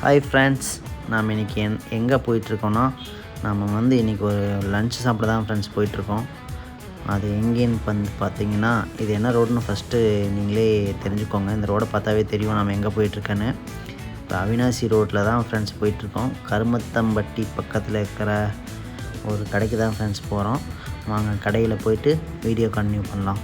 Hi friends நாம் இன்றைக்கி என் எங்கே போயிட்டுருக்கோன்னா நம்ம வந்து இன்றைக்கி ஒரு லன்ச் சாப்பிட தான் ஃப்ரெண்ட்ஸ் போயிட்டுருக்கோம். அது எங்கேன்னு வந்து பார்த்தீங்கன்னா இது என்ன ரோடுன்னு ஃபஸ்ட்டு நீங்களே தெரிஞ்சுக்கோங்க. இந்த ரோடை பார்த்தாவே தெரியும் நம்ம எங்கே போயிட்டுருக்கேன்னு. இப்போ அவினாசி ரோட்டில் தான் ஃப்ரெண்ட்ஸ் போயிட்டுருக்கோம். கருமத்தம்பட்டி பக்கத்தில் இருக்கிற ஒரு கடைக்கு தான் ஃப்ரெண்ட்ஸ் போகிறோம் வாங்க கடையில் போயிட்டு வீடியோ கண்டினியூ பண்ணலாம்.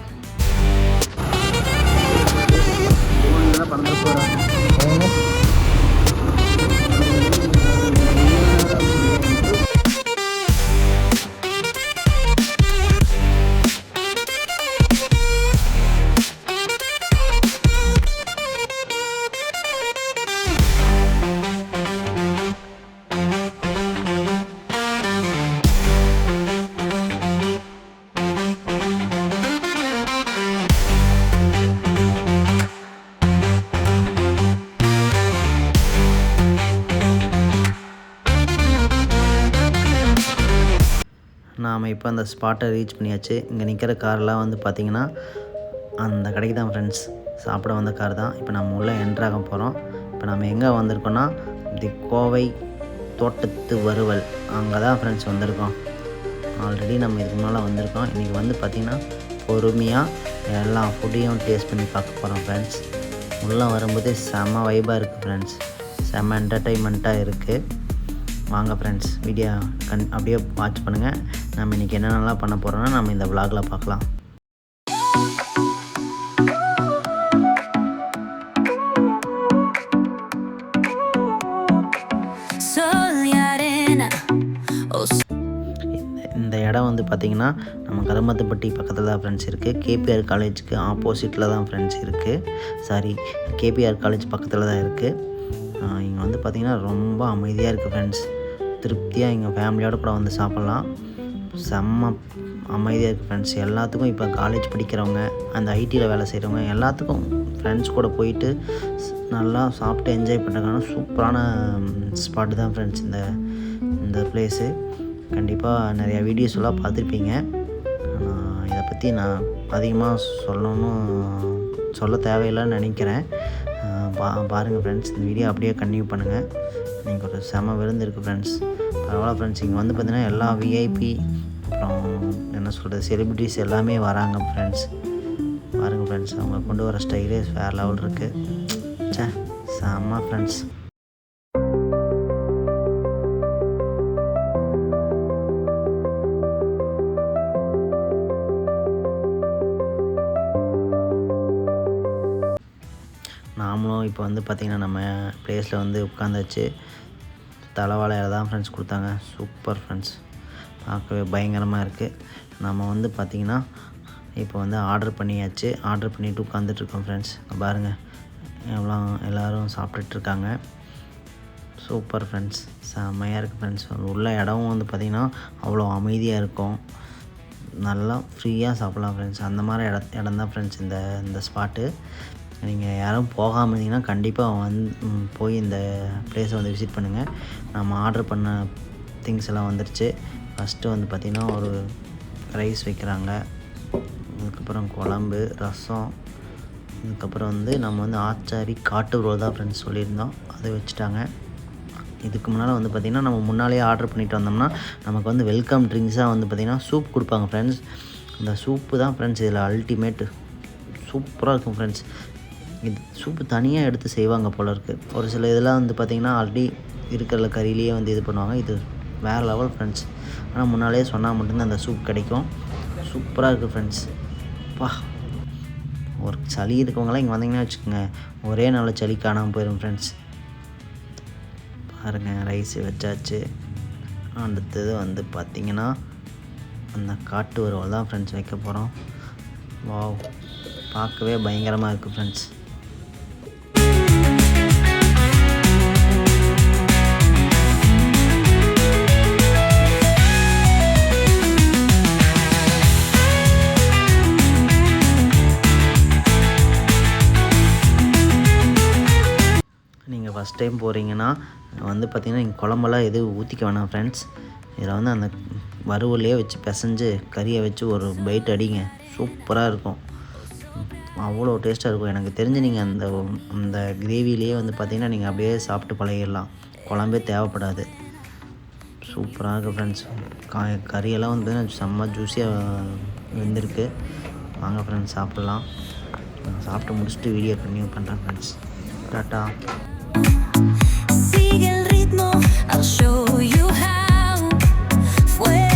நாம் இப்போ அந்த ஸ்பாட்டை ரீச் பண்ணியாச்சு. இங்கே நிற்கிற கார்லாம் வந்து பார்த்திங்கன்னா அந்த கடைக்கு தான் ஃப்ரெண்ட்ஸ் சாப்பிட வந்த கார் தான். இப்போ நம்ம உள்ளே என்ட்ராக போகிறோம் இப்போ நம்ம எங்கே வந்திருக்கோன்னா தி கோவை தோட்டத்து வறுவல். அங்கே தான் ஃப்ரெண்ட்ஸ் வந்திருக்கோம். ஆல்ரெடி நம்ம இதுக்கு முன்னால் வந்திருக்கோம். இன்றைக்கி வந்து பார்த்திங்கன்னா பொறுமையாக எல்லா ஃபுட்டையும் டேஸ்ட் பண்ணி பார்க்க போகிறோம் ஃப்ரெண்ட்ஸ் உள்ளே வரும்போது செம வைபாக இருக்குது ஃப்ரெண்ட்ஸ் செம என்டர்டைன்மெண்ட்டாக இருக்குது வாங்க ஃப்ரெண்ட்ஸ் வீடியோ கண் அப்படியே வாட்ச் பண்ணுங்கள் நம்ம இன்றைக்கி என்னென்னலாம் பண்ண போகிறோன்னா நம்ம இந்த விலாகில் பார்க்கலாம். இந்த- இந்த இடம் வந்து பார்த்திங்கன்னா நம்ம கருமத்துப்பட்டி பக்கத்தில் தான் ஃப்ரெண்ட்ஸ் இருக்குது கேபிஆர் காலேஜுக்கு ஆப்போசிட்டில் தான் ஃப்ரெண்ட்ஸ் இருக்குது சாரி கேபிஆர் காலேஜ் பக்கத்தில் தான் இருக்குது இங்கே வந்து பார்த்திங்கன்னா ரொம்ப அமைதியாக இருக்குது ஃப்ரெண்ட்ஸ் திருப்தியாக எங்கள் ஃபேமிலியோட கூட வந்து சாப்பிட்லாம். செம்ம அமைதியாக இருக்குது ஃப்ரெண்ட்ஸ் எல்லாத்துக்கும் இப்போ காலேஜ் படிக்கிறவங்க அந்த ஐடியில் வேலை செய்கிறவங்க எல்லாத்துக்கும் ஃப்ரெண்ட்ஸ் கூட போயிட்டு நல்லா சாப்பிட்டு என்ஜாய் பண்ணுறதுக்கான சூப்பரான ஸ்பாட்டு தான் ஃப்ரெண்ட்ஸ் இந்த இந்த பிளேஸு கண்டிப்பாக நிறையா வீடியோஸ்லாம் பார்த்துருப்பீங்க. இதை பற்றி நான் அதிகமாக சொல்லணும்னு சொல்ல தேவையில்லைன்னு நினைக்கிறேன். பா பாருங்கள் ஃப்ரெண்ட்ஸ் இந்த வீடியோ அப்படியே கன்டினியூ பண்ணுங்கள் நீங்கள் ஒரு செம விருந்து இருக்குது ஃப்ரெண்ட்ஸ் பரவாயில்ல ஃப்ரெண்ட்ஸ் இங்கே வந்து பார்த்தீங்கன்னா எல்லா விஐபி அப்புறம் என்ன சொல்கிறது செலிப்ரிட்டிஸ் எல்லாமே வராங்க ஃப்ரெண்ட்ஸ் பாருங்கள் ஃப்ரெண்ட்ஸ் அவங்க கொண்டு வர ஸ்டைலே வேறு லெவல் இருக்குது சே செம்ம ஃப்ரெண்ட்ஸ் நாமளும் இப்போ வந்து பார்த்திங்கன்னா நம்ம ப்ளேஸில் வந்து உட்காந்தாச்சு தலைவாழையில் தான் ஃப்ரெண்ட்ஸ் கொடுத்தாங்க. சூப்பர் ஃப்ரெண்ட்ஸ் பார்க்கவே பயங்கரமாக இருக்குது நம்ம வந்து பார்த்திங்கன்னா இப்போ வந்து ஆர்டர் பண்ணியாச்சு. ஆர்டர் பண்ணிவிட்டு உட்காந்துட்ருக்கோம் ஃப்ரெண்ட்ஸ் பாருங்கள் எவ்வளோ எல்லோரும் சாப்பிட்டுட்ருக்காங்க சூப்பர் ஃப்ரெண்ட்ஸ் செம்மையாக இருக்குது ஃப்ரெண்ட்ஸ் உள்ள இடமும் வந்து பார்த்திங்கன்னா அவ்வளோ அமைதியாக இருக்கும். நல்லா ஃப்ரீயாக சாப்பிட்லாம் ஃப்ரெண்ட்ஸ் அந்த மாதிரி இட இடம் தான் ஃப்ரெண்ட்ஸ் இந்த இந்த ஸ்பாட்டு நீங்கள் யாரும் போகாமல் இருந்தீங்கன்னா கண்டிப்பாக வந்து போய் இந்த பிளேஸை வந்து விசிட் பண்ணுங்கள் நம்ம ஆர்டர் பண்ண திங்ஸ் எல்லாம் வந்துருச்சு. ஃபஸ்ட்டு வந்து பார்த்திங்கன்னா ஒரு ரைஸ் வைக்கிறாங்க. அதுக்கப்புறம் குழம்பு ரசம். அதுக்கப்புறம் வந்து நம்ம வந்து ஆச்சாரி காட்டு உறவு தான் ஃப்ரெண்ட்ஸ் சொல்லியிருந்தோம். அதை வச்சுட்டாங்க. இதுக்கு முன்னால் வந்து பார்த்திங்கன்னா நம்ம முன்னாலேயே ஆர்டர் பண்ணிட்டு வந்தோம்னா நமக்கு வந்து வெல்கம் ட்ரிங்க்ஸாக வந்து பார்த்திங்கன்னா சூப் கொடுப்பாங்க ஃப்ரெண்ட்ஸ் அந்த சூப்பு தான் ஃப்ரெண்ட்ஸ் இதில் அல்டிமேட்டு சூப்பராக இருக்கும் ஃப்ரெண்ட்ஸ் இது சூப்பு தனியாக எடுத்து செய்வாங்க போல இருக்குது ஒரு சில இதெல்லாம் வந்து பார்த்திங்கன்னா ஆல்ரெடி இருக்கிற கறியிலேயே வந்து இது பண்ணுவாங்க. இது வேறு லெவல் ஃப்ரெண்ட்ஸ் ஆனால் முன்னாலே சொன்னால் மட்டும்தான் அந்த சூப் கிடைக்கும். சூப்பராக இருக்குது ஃப்ரெண்ட்ஸ் பா. ஒரு சளி இருக்கவங்களாம் இங்கே வந்தீங்கன்னா வச்சுக்கோங்க. ஒரே நாளில் சளி காணாமல் போயிடும் ஃப்ரெண்ட்ஸ் பாருங்கள் ரைஸ் வச்சாச்சு. அடுத்தது வந்து பார்த்திங்கன்னா அந்த காட்டு வறுவல் தான் ஃப்ரெண்ட்ஸ் வைக்க போகிறோம் வாவ் பார்க்கவே பயங்கரமாக இருக்குது ஃப்ரெண்ட்ஸ் ஃபஸ்ட் டைம் போகிறீங்கன்னா வந்து பார்த்திங்கன்னா நீங்கள் குழம்பெல்லாம் எதுவும் ஊற்றிக்க வேணாம் ஃப்ரெண்ட்ஸ் இதில் வந்து அந்த வறுவலையே வச்சு பிசைஞ்சு கறியை வச்சு ஒரு பைட் அடிங்க. சூப்பராக இருக்கும். அவ்வளோ டேஸ்ட்டாக இருக்கும். எனக்கு தெரிஞ்சு நீங்கள் அந்த அந்த கிரேவிலேயே வந்து பார்த்திங்கன்னா நீங்கள் அப்படியே சாப்பிட்டு பழகிடலாம். குழம்பே தேவைப்படாது. சூப்பராக இருக்குது ஃப்ரெண்ட்ஸ் கா கறியெல்லாம் வந்து செம்ம ஜூஸியாக வெந்திருக்கு. வாங்க ஃப்ரெண்ட்ஸ் சாப்பிட்லாம். சாப்பிட்டு முடிச்சுட்டு வீடியோ கன்டினியூ பண்ணுறேன் ஃப்ரெண்ட்ஸ் டாட்டா. Sigue el ritmo, I'll show you how. Fuego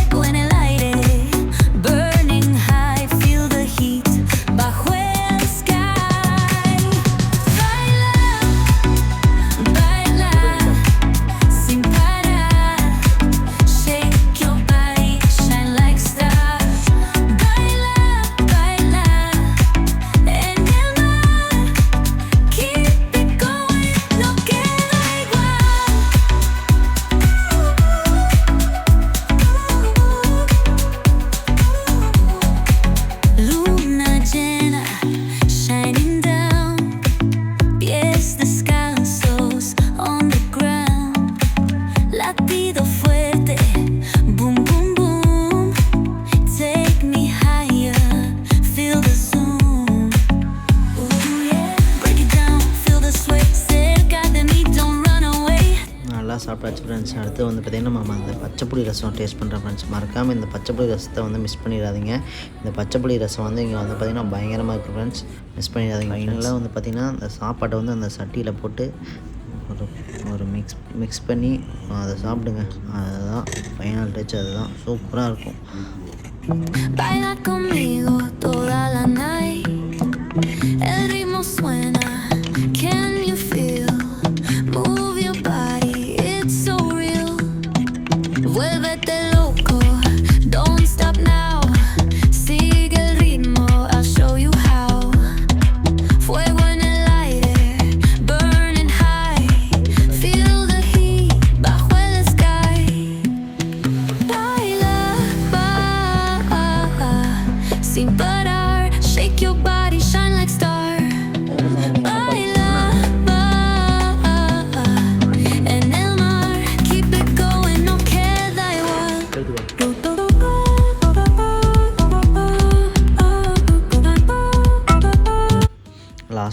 சாப்பிட்டாச்சு ஃப்ரெண்ட்ஸ் அடுத்து வந்து பார்த்திங்கன்னா நம்ம அந்த பச்சைப்புளி ரசம் டேஸ்ட் பண்ணுறோம் ஃப்ரெண்ட்ஸ் மறக்காமல் இந்த பச்சைப்புளி ரசத்தை வந்து மிஸ் பண்ணிடாதீங்க. இந்த பச்சைப்புளி ரசம் வந்து இங்கே வந்து பார்த்திங்கன்னா பயங்கரமாக இருக்குது ஃப்ரெண்ட்ஸ் மிஸ் பண்ணிடாதீங்க. ஃபைனலாக வந்து பார்த்திங்கன்னா அந்த சாப்பாட்டை வந்து அந்த சட்டியில் போட்டு ஒரு ஒரு மிக்ஸ் மிக்ஸ் பண்ணி அதை சாப்பிடுங்க. அதுதான் ஃபைனல் டச் அதுதான் சூப்பராக இருக்கும். Baila conmigo toda la night. El ritmo suena.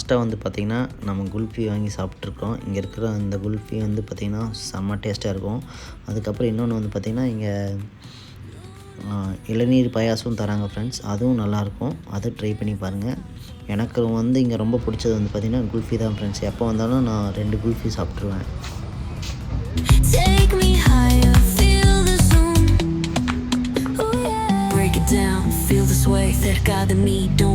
லாஸ்ட்டாக வந்து பார்த்திங்கன்னா நம்ம குல்ஃபி வாங்கி சாப்பிட்ருக்கோம் இங்கே இருக்கிற அந்த குல்ஃபி வந்து பார்த்திங்கன்னா செம்ம டேஸ்ட்டாக இருக்கும் அதுக்கப்புறம் இன்னொன்று வந்து பார்த்திங்கன்னா இங்கே இளநீர் பாயாசம் தராங்க ஃப்ரெண்ட்ஸ் அதுவும் நல்லாயிருக்கும் அதை ட்ரை பண்ணி பாருங்கள் எனக்கு வந்து இங்கே ரொம்ப பிடிச்சது வந்து பார்த்திங்கன்னா குல்ஃபி தான் ஃப்ரெண்ட்ஸ் எப்போ வந்தாலும் நான் ரெண்டு kulfi சாப்பிட்ருவேன் Take me higher, feel the zoom. Ooh, yeah. Break it down, feel this way. Cerca de mí, don't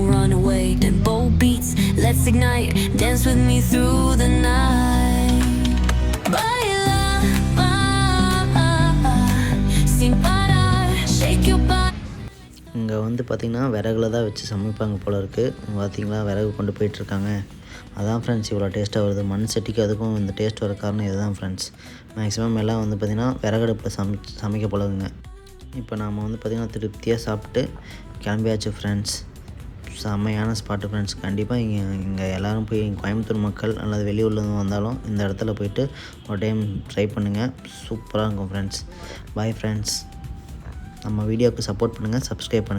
let's ignite. Dance with me through the night. Baila, baila, sin parar. Shake your body. இங்கே வந்து பார்த்திங்கன்னா விறகுல தான் வச்சு சமைப்பாங்க போல இருக்குது பார்த்தீங்களா விறகு கொண்டு போயிட்டுருக்காங்க அதான் ஃப்ரெண்ட்ஸ் இவ்வளோ டேஸ்ட்டாக வருது மண் சட்டிக்கு அதுக்கும் இந்த டேஸ்ட் வர காரணம் இதுதான் ஃப்ரெண்ட்ஸ் மேக்ஸிமம் எல்லாம் வந்து பார்த்திங்கன்னா விறகடுப்பில் சமை சமைக்க பழகுங்க இப்போ நாம் வந்து பார்த்திங்கன்னா திருப்தியாக சாப்பிட்டு கிளம்பியாச்சு ஃப்ரெண்ட்ஸ் செம்மையான ஸ்பாட்டு ஃப்ரெண்ட்ஸ் கண்டிப்பாக இங்கே இங்கே எல்லோரும் போய் கோயம்புத்தூர் மக்கள் அல்லது வெளியூர்லேருந்து வந்தாலும் இந்த இடத்துல போயிட்டு ஒரு டைம் ட்ரை பண்ணுங்கள் சூப்பராக இருக்கும் ஃப்ரெண்ட்ஸ் பாய் ஃப்ரெண்ட்ஸ் நம்ம வீடியோவுக்கு சப்போர்ட் பண்ணுங்கள் சப்ஸ்கிரைப் பண்ணுங்கள்